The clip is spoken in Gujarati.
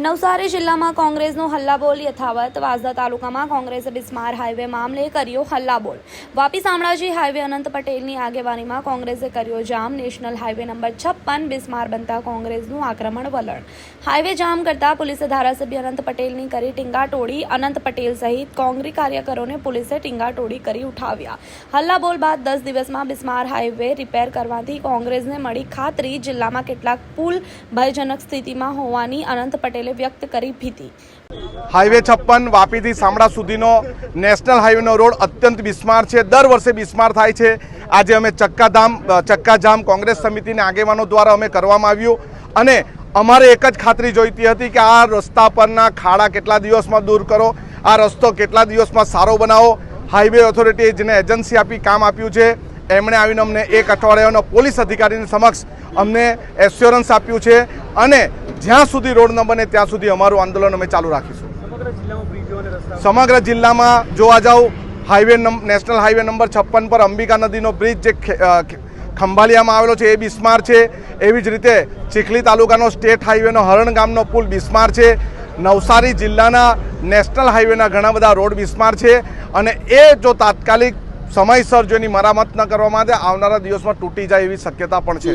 નવસારી જિલ્લામાં કોંગ્રેસનો હલ્લાબોલ યથાવત. વાંસદા તાલુકામાં કોંગ્રેસે બિસ્માર હાઈવે મામલે કર્યો હલ્લાબોલ. વાપી શામળાજી હાઈવે અનંત પટેલની આગેવાનીમાં કોંગ્રેસે કર્યો જામ. નેશનલ હાઈવે નંબર છપ્પન બિસ્માર બનતા કોંગ્રેસનું આક્રમણ વલણ. હાઈવે જામ કરતા પોલીસે ધારાસભ્ય અનંત પટેલની કરી ટીંગાટોડી અનંત પટેલ સહિત કોંગ્રેસ કાર્યકરોને પોલીસે ટીંગાટોડી કરી ઉઠાવ્યા. હલ્લાબોલ બાદ દસ દિવસમાં બિસ્માર હાઈવે રિપેર કરવાથી કોંગ્રેસને મળી ખાતરી. જિલ્લામાં કેટલાક પુલ ભયજનક સ્થિતિમાં હોવાની અનંત પટેલે વ્યક્ત કરી ભીતી. હાઈવે છપ્પન વાપીથી શામળા સુધીનો નેશનલ હાઈવેનો રોડ અત્યંત બિસ્માર છે. દર વર્ષે બિસ્માર થાય છે. આજે અમે ચક્કાધામ ચક્કાજામ કોંગ્રેસ સમિતિના આગેવાનો દ્વારા અમે કરવામાં આવ્યું. અને અમારે એક જ ખાતરી જોઈતી હતી કે આ રસ્તા પરના ખાડા કેટલા દિવસમાં દૂર કરો, આ રસ્તો કેટલા દિવસમાં સારો બનાવો. હાઈવે ઓથોરિટીએ જેને એજન્સી આપી કામ આપ્યું છે. એમણે આવીને અમને એક અઠવાડિયાનો પોલીસ અધિકારીની સમક્ષ અમને એશ્યોરન્સ આપ્યું છે. અને જ્યાં સુધી રોડ ન બને ત્યાં સુધી અમારું આંદોલન અમે ચાલુ રાખીશું. સમગ્ર જિલ્લામાં જોવા જાવ હાઈવે નેશનલ હાઈવે નંબર છપ્પન પર અંબિકા નદીનો બ્રિજ જે ખંભાલિયામાં આવેલો છે એ બિસ્માર છે. એવી જ રીતે ચીખલી તાલુકાનો સ્ટેટ હાઈવેનો હરણ ગામનો પુલ બિસ્માર છે. નવસારી જિલ્લાના નેશનલ હાઈવેના ઘણા બધા રોડ બિસ્માર છે. અને એ જો તાત્કાલિક સમયસર જો એની મરામત ન કરવામાં આવે આવનારા દિવસમાં તૂટી જાય એવી શક્યતા પણ છે.